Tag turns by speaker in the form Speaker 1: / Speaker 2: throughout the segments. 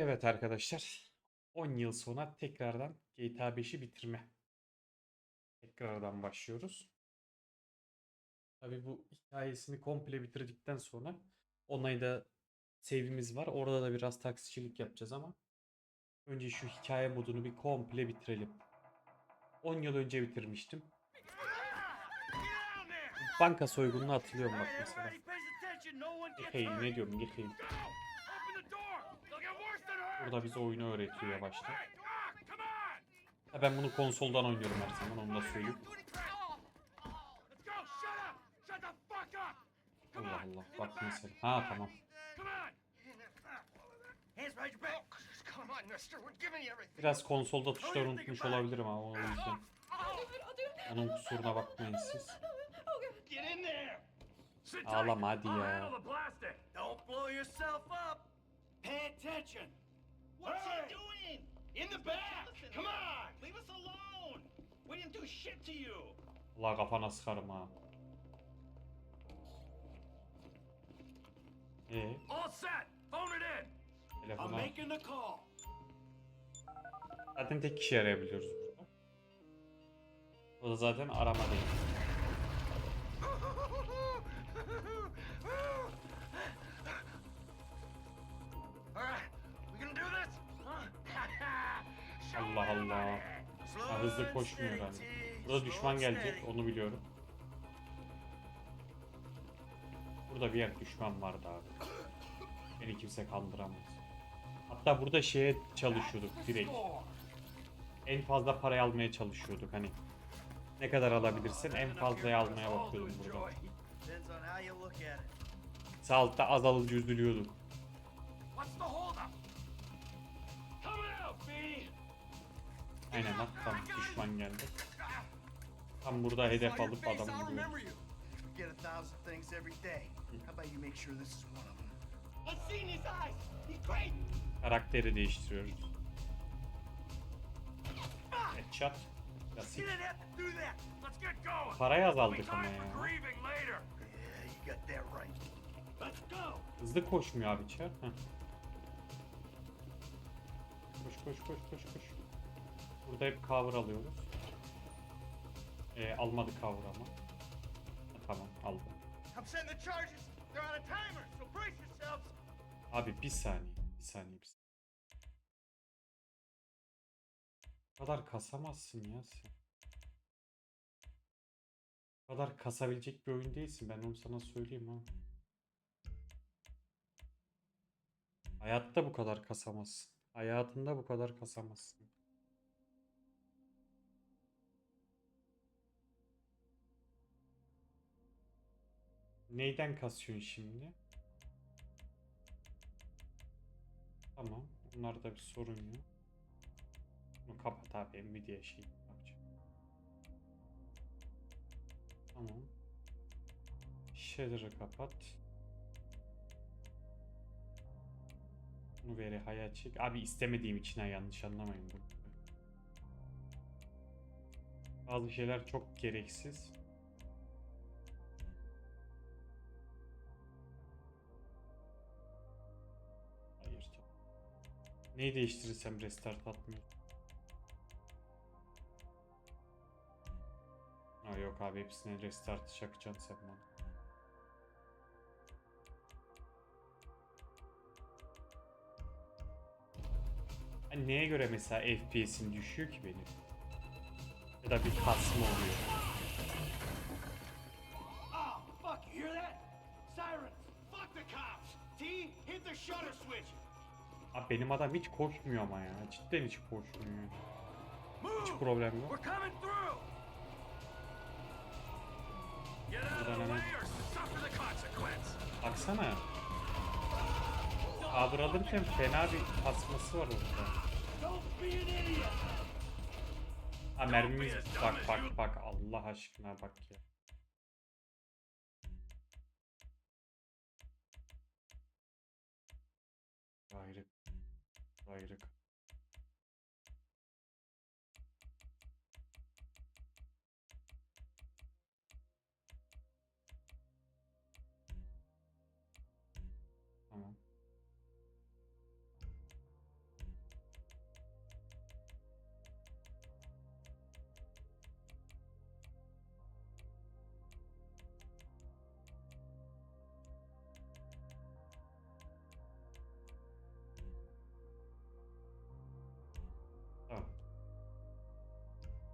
Speaker 1: Evet arkadaşlar. 10 yıl sonra tekrardan GTA 5'i bitirme. Tekrardan başlıyoruz. Tabii bu hikayesini komple bitirdikten sonra onayda save'imiz var. Orada da biraz taksicilik yapacağız ama önce şu hikaye modunu bir komple bitirelim. 10 yıl önce bitirmiştim. Banka soygununu hatırlıyorum bak mesela. Yıkayım ne diyorum yıkayım. Burada bize oyunu öğretiyor yavaşta. Ha, ben bunu konsoldan oynuyorum her zaman onu da söyleyeyim. Allah Allah bak mesela. Ha tamam. Biraz konsolda tuşları unutmuş olabilirim ama o yüzden. Onun kusuruna bakmayın siz. Ağlama hadi ya.
Speaker 2: Pay attention.
Speaker 3: What's
Speaker 2: Hey!
Speaker 3: he doing?
Speaker 2: In the back.
Speaker 3: Listen,
Speaker 2: Come on.
Speaker 3: Leave us alone. We didn't do shit to you.
Speaker 1: Allah kafana sıkarım ha. Ee,
Speaker 2: All set. Phone it in. I'm
Speaker 1: telefona.
Speaker 2: making the call.
Speaker 1: Zaten tek kişi arayabiliyoruz burada. O da zaten arama değil. Allah Allah. Ha, hızlı koşmuyor herhalde. Burada düşman gelecek onu biliyorum. Burada bir yer düşman vardı abi. Beni kimse kandıramaz. Hatta burada şeye çalışıyorduk direkt. En fazla parayı almaya çalışıyorduk hani. Ne kadar alabilirsin en fazlayı almaya bakıyordum burada. Sağ altta azalınca üzülüyorduk. Aynen bak tam düşman geldi. Tam burada hedef alıp adamı vuruyoruz.
Speaker 3: You forget a thousand things every day. How about you make sure this is one of them?
Speaker 2: I've seen his eyes. He's great.
Speaker 1: Karakteri değiştiriyoruz. Headshot. Klasik. Parayı azaldık ama ya. Hızlı koşmuyor abi çar. Koş koş koş koş koş. Burada hep cover alıyoruz. Ee, almadı cover ama. Ha, tamam aldım.
Speaker 2: I'm setting the charges. They're on a timer, so brace yourselves.
Speaker 1: Abi bir saniye. Bir saniye bir saniye. Bu kadar kasamazsın ya sen. Bu kadar kasabilecek bir oyun değilsin. Ben onu sana söyleyeyim ha. Hayatta bu kadar kasamazsın. Hayatında bu kadar kasamazsın. Neyden kasıyorsun şimdi? Tamam. Bunlarda bir sorun yok. Bunu kapat abi. Nvidia şey yapacağım. Tamam. Shader'ı kapat. Bunu veri hayat çek. Abi istemediğim için ha yanlış anlamayın bunu. Bazı şeyler çok gereksiz. Neyi değiştirirsem restart atmıyor. Ha yok abi hepsine restart çakacaksın sen bana. Hani neye göre mesela FPS'in düşüyor ki benim? Ya da bir kasma oluyor.
Speaker 2: Oh, fuck, you hear that? Sirens. Fuck the cops. T, hit the shutter switch.
Speaker 1: Abi benim adam hiç koşmuyor ama ya. Cidden hiç koşmuyor. Hiç problem yok. Buradan hemen-. Baksana. Cover alırken fena bir kasması var orada. Ha mermimiz bak bak bak Allah aşkına bak ya. Gayrı. Gayrı.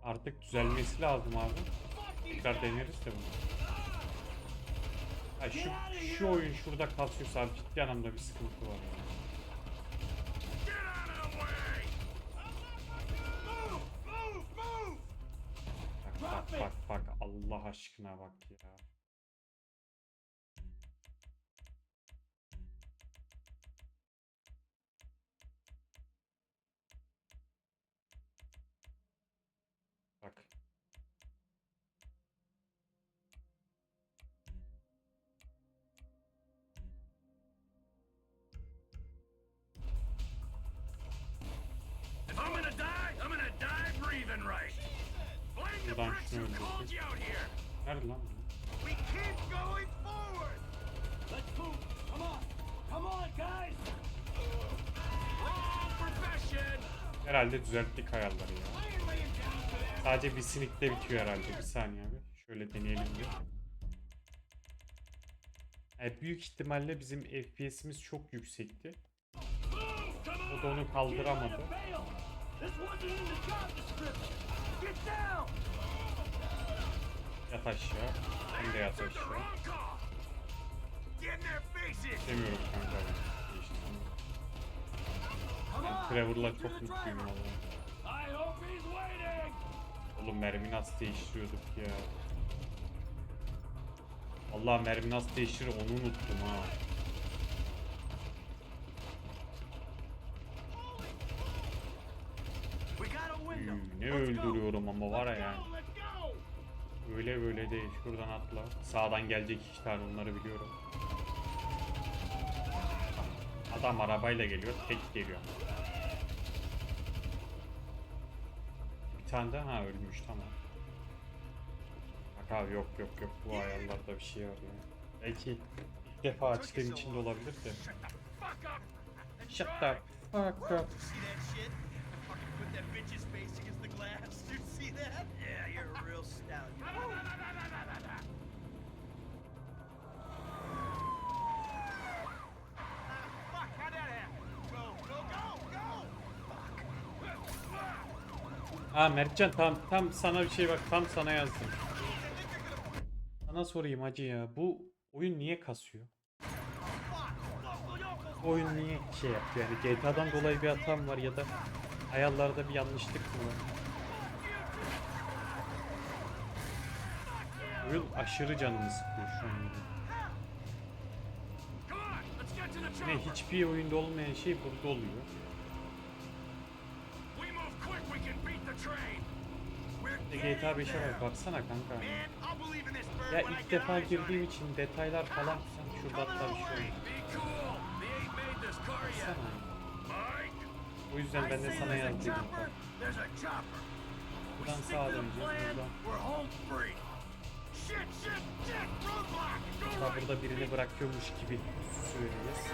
Speaker 1: Artık düzelmesi lazım abi. Tekrar deneriz de bunu. Ha, şu, şu oyun şurada kasıyorsa abi ciddi anlamda bir sıkıntı var ya. Bak bak bak bak Allah aşkına bak ya. Nerede lan bu?
Speaker 2: We keep going forward. Let's move. Come on. Come on, guys. Wrong profession.
Speaker 1: Herhalde düzelttik ayarları ya. Sadece bir sinikte bitiyor herhalde. Bir saniye abi. Şöyle deneyelim bir. Yani büyük ihtimalle bizim FPS'imiz çok yüksekti. O da onu kaldıramadı. Yat aşağı. Sen de yat aşağı. Demiyorum kanka Trevor'la çok mutluyum valla. Oğlum mermi nasıl değiştiriyorduk ya. Allah mermi nasıl değiştirir onu unuttum ha. Hmm, ne öldürüyorum ama var ya yani. Öyle böyle değil. Şuradan atla. Sağdan gelecek tane onları biliyorum. Adam arabayla geliyor. Tek geliyor. Bir tane de ha ölmüş tamam. Bak abi yok yok yok bu ayarlarda bir şey var ya. Belki ilk defa açtığım için de olabilir de. Shut the fuck up.
Speaker 3: Glass. Did you see that? Yeah, you're a real
Speaker 2: go.
Speaker 1: Ha Mertcan tam tam sana bir şey bak tam sana yazdım. Sana sorayım hacı ya bu oyun niye kasıyor? Oyun niye şey yapıyor yani GTA'dan dolayı bir hatam var ya da ayarlarda bir yanlışlık mı var? Oyun aşırı canımı sıkıyor şu an. Ne hiçbir oyunda olmayan şey burada oluyor. GTA
Speaker 2: getting
Speaker 1: 5'e
Speaker 2: there.
Speaker 1: bak baksana kanka. Ya ilk defa girdiğim için detaylar falan sen şurada hatta bir şey. Baksana. O yüzden ben de sana yazdıydım. Buradan sağa döneceğiz buradan. Hatta burada birini bırakıyormuş gibi söyleyeceğiz.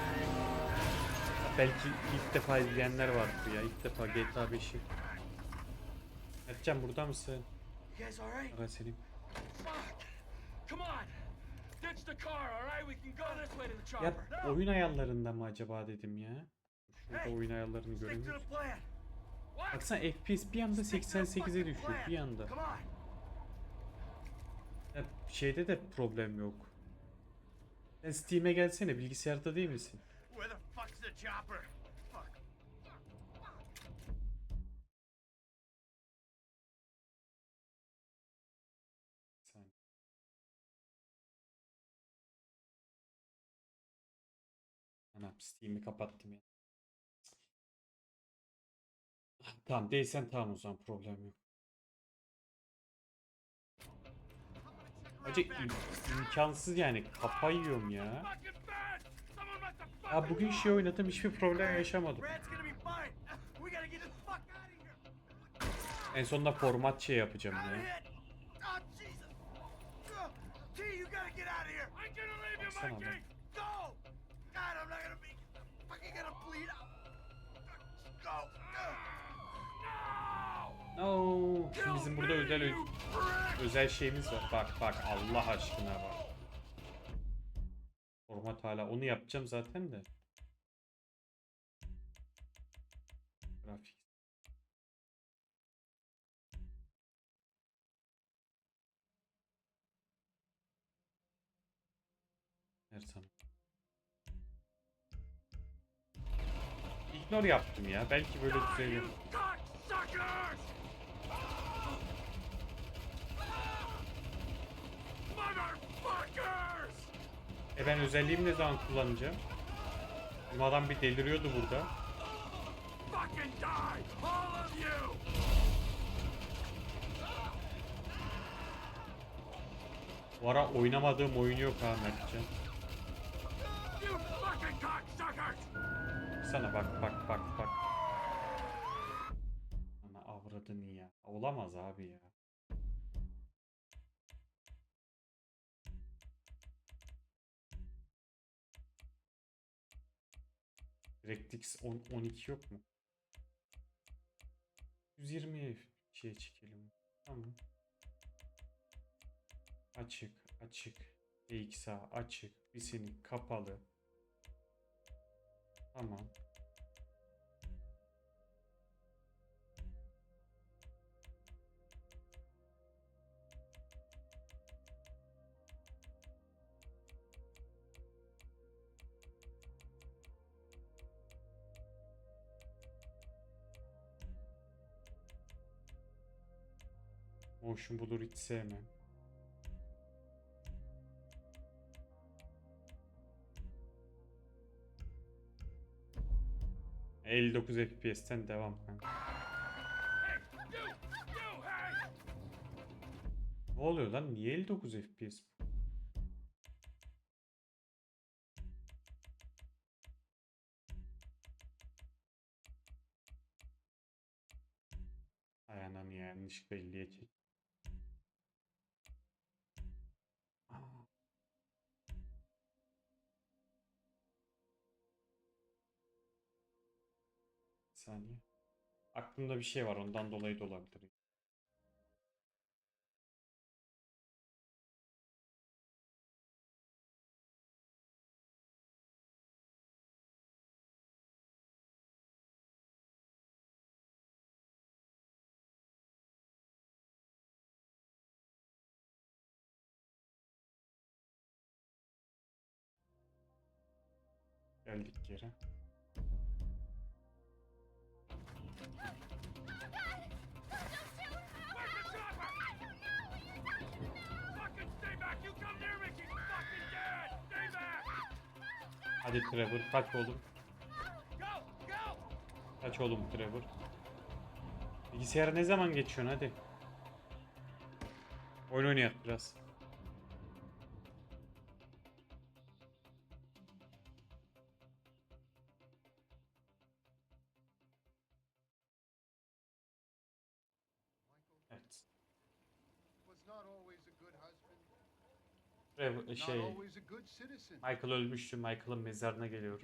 Speaker 1: Belki ilk defa izleyenler vardır ya. İlk defa GTA 5'i. Mertcan burada mısın? Ara senin. Ya oyun ayarlarında mı acaba dedim ya. Şurada oyun ayarlarını göremiyoruz. Baksana FPS bir anda
Speaker 3: Stick to the
Speaker 1: 88'e
Speaker 3: fucking
Speaker 1: düşüyor bir anda. Ya şeyde de problem yok. Sen Steam'e gelsene bilgisayarda değil misin? Anam Steam'i kapattım ya. Tamam değilsen tamam o zaman problem yok. Hacı im- imkansız yani yiyorum ya. Ya bugün şey oynadım hiçbir problem yaşamadım. En sonunda format şey yapacağım ya.
Speaker 3: here. Oh,
Speaker 2: Oo,
Speaker 1: bizim burada özel özel şeyimiz var. Bak bak Allah aşkına bak. Format hala onu yapacağım zaten de. Grafik. Ersan. İgnor yaptım ya. Belki böyle düzelir. E ben özelliğimi ne zaman kullanacağım? Bizim adam bir deliriyordu burada. Bu ara oynamadığım oyun yok ha Mertcan. Sana bak bak bak bak. Ana avradın ya. Olamaz abi ya. DirectX 10 12 yok mu? 120'ye şey çekelim. Tamam. Açık, açık. DXA açık. Bisini kapalı. Tamam. Motion Blur hiç sevmem. ...59 FPS'ten devam! Ne oluyor lan? Niye 59 FPS? bu? Ay anam ya yanlışlıkla 50'ye çek. Aklımda bir şey var ondan dolayı da olabilir. Geldik geri. Hadi Trevor kaç oğlum. Kaç oğlum Trevor. Bilgisayara ne zaman geçiyorsun hadi. Oyun oynayak biraz. Şey. Michael ölmüştü. Michael'ın mezarına geliyoruz.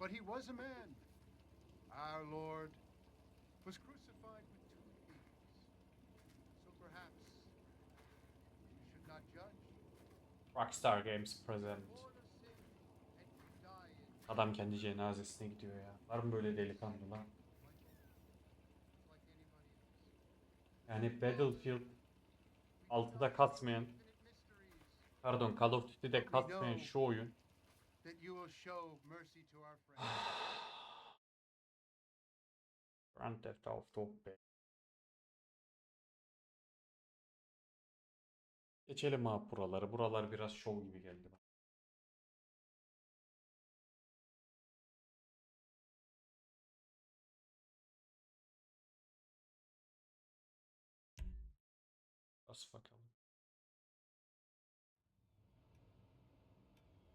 Speaker 4: but he was a man. Our Lord was crucified with two thieves. So perhaps you should not judge.
Speaker 1: Rockstar Games present. Adam kendi cenazesine gidiyor ya. Var mı böyle delikanlı lan? Yani Battlefield 6'da katmayan,
Speaker 4: Infinite mysteries
Speaker 1: pardon Call of Duty'de katmayan şu oyun. Grand Theft Auto 5. Geçelim abi buraları. Buralar biraz şov gibi geldi bana.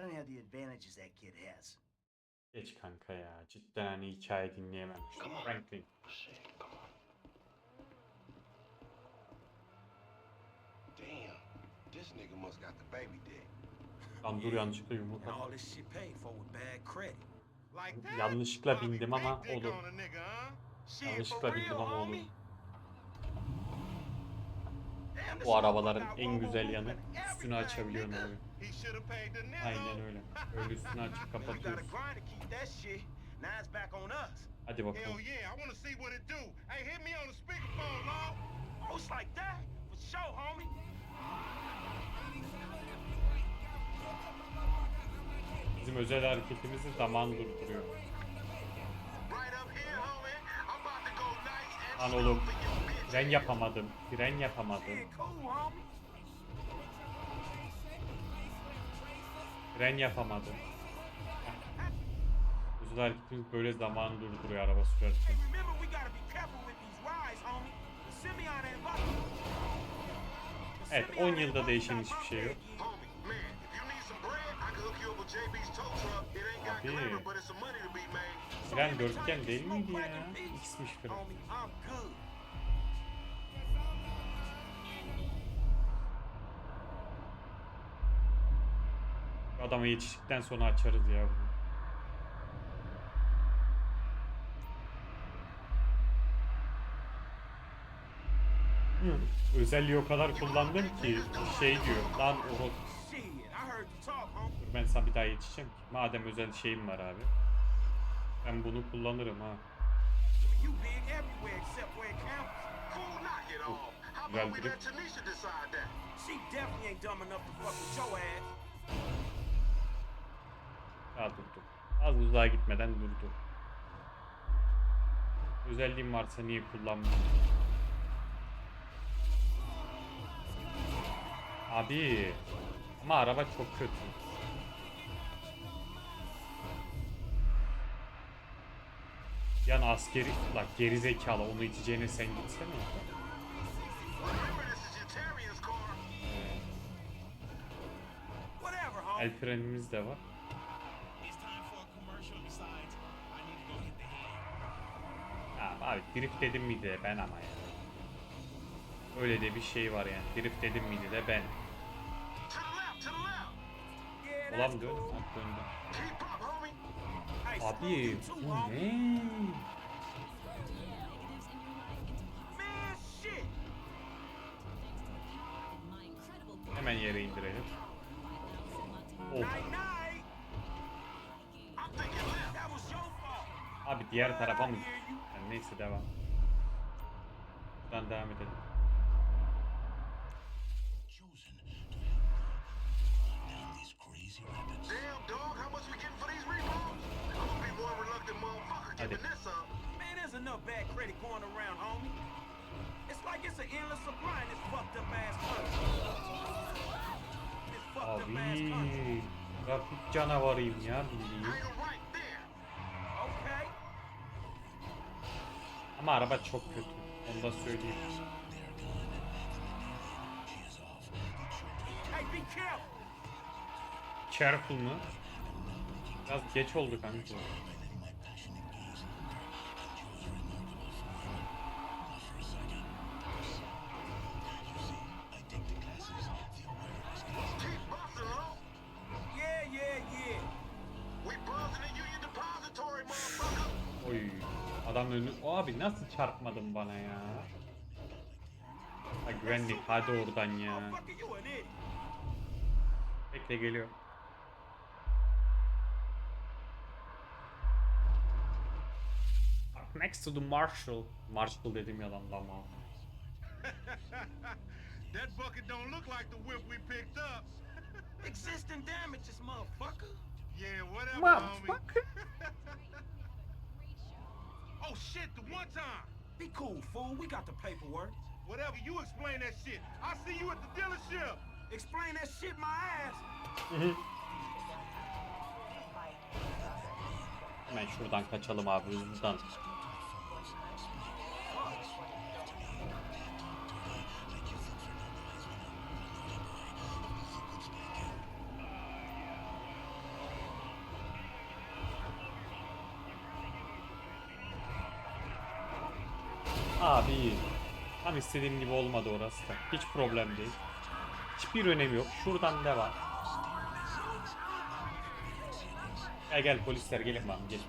Speaker 3: I don't have the advantages that kid has.
Speaker 1: Geç kanka ya. Cidden hani hikaye dinleyemem. Franklin.
Speaker 5: This nigga must got the baby dick.
Speaker 1: Lan dur yanlışlıkla
Speaker 2: And
Speaker 1: yumurta.
Speaker 2: all this shit paid for with bad credit.
Speaker 5: Like that?
Speaker 1: Yanlışlıkla bindim ama olur. Yanlışlıkla
Speaker 5: for
Speaker 1: bindim ama olur.
Speaker 2: Damn,
Speaker 1: Bu arabaların en güzel yanı üstünü açabiliyorsun abi. Aynen öyle. Öyle üstünü açıp
Speaker 2: us.
Speaker 1: Hadi
Speaker 5: Hell
Speaker 1: bakalım.
Speaker 5: yeah, I wanna see what it do. Hey, hit me on the speakerphone, Law.
Speaker 2: Oh, it's like that? For sure, homie.
Speaker 1: Bizim özel hareketimiz de zaman durduruyor.
Speaker 5: Right up here, homie. I'm about
Speaker 1: Fren yapamadım. Özel hareketimiz böyle zaman durduruyor araba sürerken. Evet,
Speaker 2: Simeon
Speaker 1: 10
Speaker 2: ain't
Speaker 1: yılda değişen hiçbir şey yok.
Speaker 2: bag yet.
Speaker 5: Homie, man, if you need some
Speaker 1: Adama yetiştikten sonra açarız ya bunu. Özelliği o kadar kullandım ki şey diyor lan o. Dur ben sana bir daha yetişeceğim ki. Madem özel şeyim var abi. Ben bunu kullanırım ha.
Speaker 2: You big everywhere except where it counts.
Speaker 5: Cool, knock it off. How
Speaker 1: Güzel
Speaker 5: about
Speaker 1: durdu. Az uzağa gitmeden durdu. Özelliğim varsa niye kullanmıyorum? Abi. Ama araba çok kötü. Yan askeri, bak geri zekalı onu iteceğine sen gitsene. El frenimiz de var. Abi drift dedim miydi de ben ama ya. Öyle de bir şey var yani. Drift dedim miydi de ben. Ulan dön. döndü. Abi bu ne? Hemen yere indirelim.
Speaker 2: Fault.
Speaker 1: Abi diğer tarafa mı? Neyse devam. Buradan devam edelim. Hadi.
Speaker 2: Man, there's enough bad credit going around, homie. It's like it's an endless supply in this fucked up ass country. This fucked up ass country.
Speaker 1: Abi. Trafik canavarıyım ya bildiğin. Ama araba çok kötü. Onu da söyleyeyim.
Speaker 2: Careful
Speaker 1: mı? Biraz geç oldu kanka. Adam önü... O abi nasıl çarpmadın bana ya? Ha güvenlik hadi oradan ya. Bekle geliyor. Next to the Marshall. Marshall dedim yalan lan mal.
Speaker 5: That bucket don't look like the whip we picked up.
Speaker 2: Existing damages, motherfucker.
Speaker 5: Yeah, whatever,
Speaker 1: Motherfucker.
Speaker 5: oh shit, the one time.
Speaker 2: Be cool, fool. We got the paperwork.
Speaker 5: Whatever, you explain that shit. I'll see you at the dealership.
Speaker 2: Explain that shit my ass.
Speaker 1: Hemen şuradan kaçalım abi hızlıdan. Abi tam istediğim gibi olmadı orası da. Hiç problem değil. Hiçbir önemi yok. Şuradan devam. Gel gel polisler gelin bana gelin.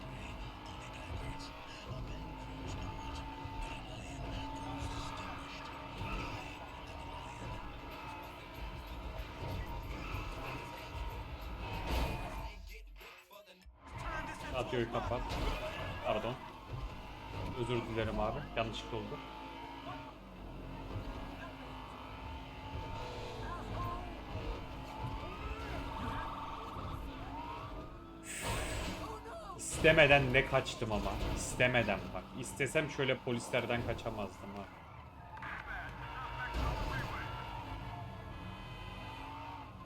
Speaker 1: Radyoyu kapat. Abi. Yanlışlıkla oldu. İstemeden ne kaçtım ama. İstemeden bak. İstesem şöyle polislerden kaçamazdım ha.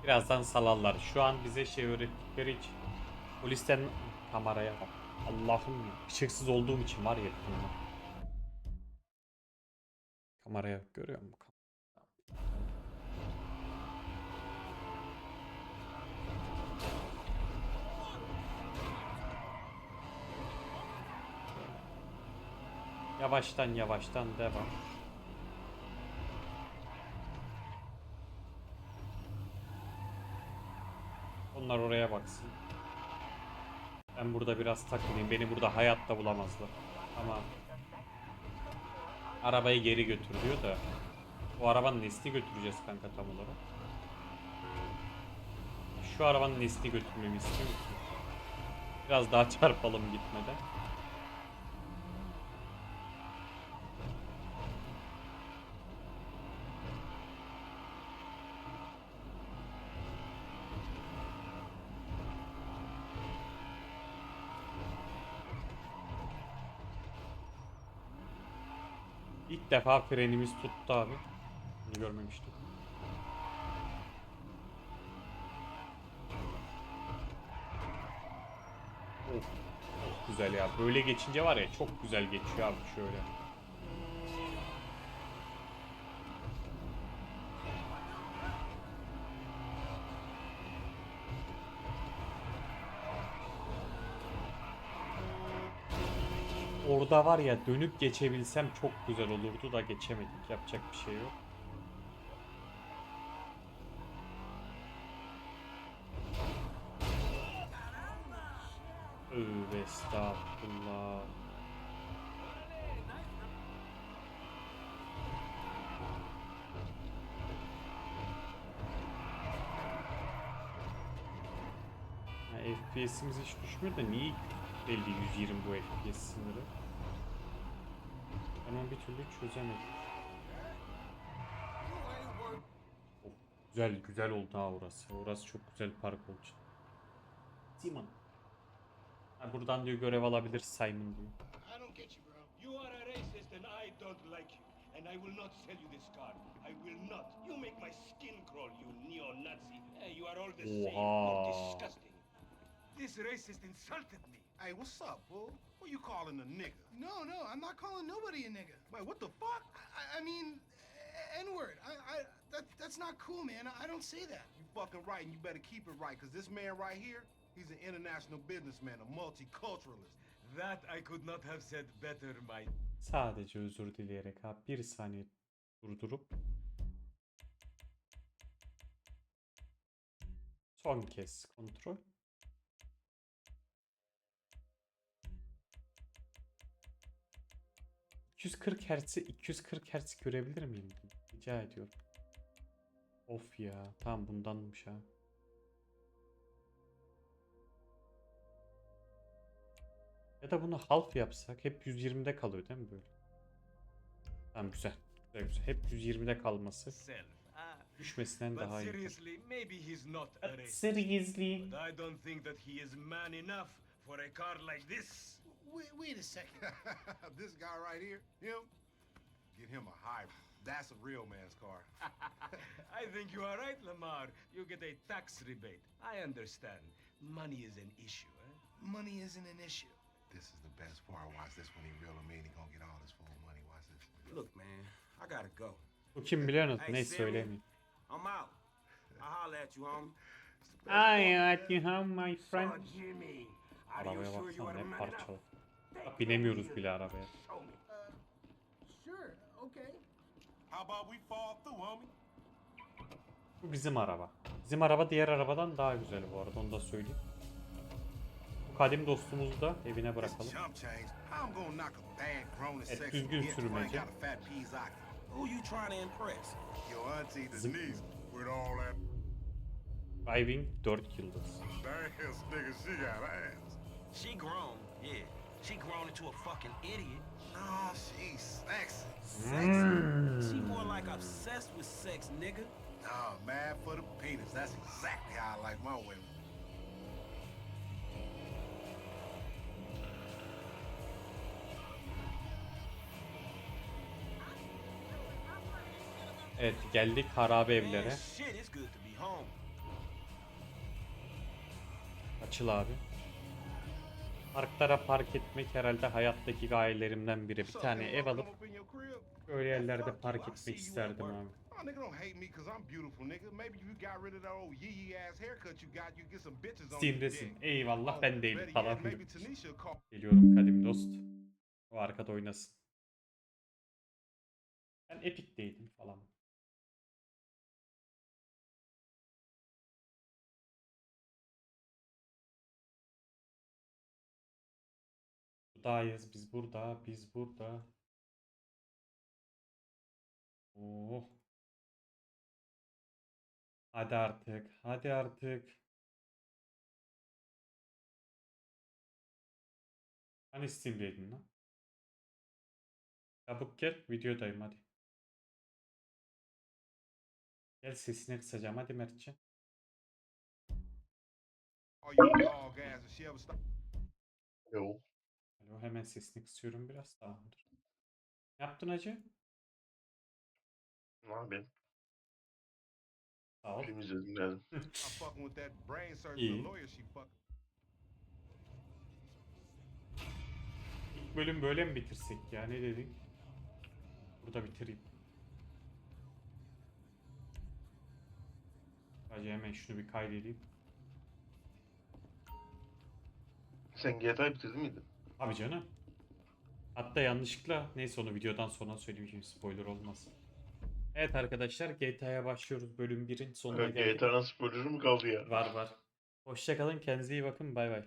Speaker 1: Birazdan salarlar. Şu an bize şey öğrettikleri için. Polisten kameraya bak. Allah'ım ya. Işıksız olduğum için var ya. bunu. Kameraya görüyor musun? Yavaştan yavaştan devam. Onlar oraya baksın. Ben burada biraz takılayım. Beni burada hayatta bulamazlar. Ama arabayı geri götür diyor da bu arabanın nesli götüreceğiz kanka tam olarak. Şu arabanın nesli götürmemi istiyor musun? Biraz daha çarpalım gitmeden. Defa frenimiz tuttu abi. Bunu görmemiştim. Of, çok güzel ya. Böyle geçince var ya çok güzel geçiyor abi şöyle. Orada var ya dönüp geçebilsem çok güzel olurdu da geçemedik. Yapacak bir şey yok. Tövbe estağfurullah. FPS'imiz hiç düşmüyor da niye 50 120 bu FPS sınırı? Onu bir türlü çözemedim. Oh, güzel güzel oldu ha orası. Orası çok güzel park oldu. Simon. Ha, buradan diyor görev alabilir Simon diyor.
Speaker 6: I don't get you, bro. You are a racist and I don't like you. And I will not sell you this car. I will not. You make my skin crawl, you neo-Nazi. You are all the same. You're disgusting.
Speaker 2: This racist insulted me.
Speaker 5: Hey, what's up, fool? Who you calling a nigga?
Speaker 7: No, no, I'm not calling nobody a nigga.
Speaker 5: Wait, what the fuck?
Speaker 7: I, I mean, N word. I, I, that, that's not cool, man. I, I don't say that.
Speaker 5: You fucking right, and you better keep it right, because this man right here, he's an international businessman, a multiculturalist.
Speaker 2: That I could not have said better, my
Speaker 1: Sadece özür dileyerek abi bir saniye durdurup son kez kontrol. ...240 Hz'i 240 Hz görebilir miyim? Rica ediyorum. Of ya. Tamam bundanmış ha. Ya da bunu half yapsak hep 120'de kalıyor değil mi böyle? Tamam güzel. Güzel güzel. Hep 120'de kalması.
Speaker 2: Ah,
Speaker 1: düşmesinden daha iyi.
Speaker 2: seriously, maybe he's not a.
Speaker 1: Seriously.
Speaker 2: But I don't think that he is man enough for a car like this.
Speaker 7: Wait, wait a second.
Speaker 5: this guy right here, him, get him a hybrid. That's a real man's car.
Speaker 2: I think you are right, Lamar. You get a tax rebate. I understand. Money is an issue, eh?
Speaker 7: Money isn't an issue.
Speaker 5: this is the best part. Watch this when he reel him in. He gonna get all his full money. Watch this.
Speaker 2: Look, man, I gotta go.
Speaker 1: Bu kim biliyor musun?
Speaker 2: Hey,
Speaker 1: Ne
Speaker 2: Sammy. I'm out. I'll holler at you, homie.
Speaker 1: I at you home my friend.
Speaker 2: Jimmy. Are you
Speaker 1: Arabaya
Speaker 2: sure
Speaker 1: baksana ne parçalı. Binemiyoruz bile arabaya. Bu bizim araba. Bizim araba diğer arabadan daha güzel bu arada onu da söyleyeyim. Bu kadim dostumuzu da evine bırakalım. Evet, düzgün sürmece.
Speaker 5: got a fat peas eye?
Speaker 2: Who you trying to impress?
Speaker 5: Your auntie
Speaker 1: Zip.
Speaker 5: Denise with all that
Speaker 1: Driving 4 yıldız.
Speaker 5: She
Speaker 2: grown, yeah. She grown into a fucking idiot.
Speaker 5: No, she's sexy.
Speaker 2: Sex? She more like obsessed with sex, nigga.
Speaker 5: No, mad for the penis. That's exactly how I like my women.
Speaker 1: Evet geldik harabe evlere. Açıl abi. Parklara park etmek herhalde hayattaki gayelerimden biri. Bir tane ev alıp böyle yerlerde park etmek isterdim abi.
Speaker 5: Oh, nigga, don't hate me because I'm beautiful, nigga. Maybe you got rid of that old yee yee ass haircut you got. You get some bitches on your dick.
Speaker 1: Eyvallah ben değilim falan. Geliyorum kadim dost. O arkada oynasın. Ben Epic'teydim falan. Buradayız biz burada biz burada. Oh. Hadi artık hadi artık. Hani Steam'deydin lan? Çabuk gel videodayım hadi. Gel sesini kısacağım hadi Mertcan.
Speaker 5: Oh, you dog ass. If she ever stop.
Speaker 8: Yo.
Speaker 1: Alo hemen sesini kısıyorum biraz tamamdır. Ne yaptın hacı?
Speaker 8: Ne yapayım?
Speaker 1: Sağ ol.
Speaker 8: Film izledim geldim.
Speaker 5: I'm fucking with that brain surgeon,
Speaker 1: İyi.
Speaker 5: the lawyer she fuck.
Speaker 1: İlk bölüm böyle mi bitirsek ya ne dedik? Burada bitireyim. Hacı hemen şunu bir kaydedeyim.
Speaker 8: Sen GTA bitirdin miydin?
Speaker 1: Abi canım. Hatta yanlışlıkla neyse onu videodan sonra söyleyeyim şimdi spoiler olmaz. Evet arkadaşlar GTA'ya başlıyoruz bölüm 1'in sonuna
Speaker 8: Evet,
Speaker 1: geldik.
Speaker 8: GTA'nın spoilerı mı kaldı ya?
Speaker 1: Var var. Hoşçakalın kendinize iyi bakın bay bay.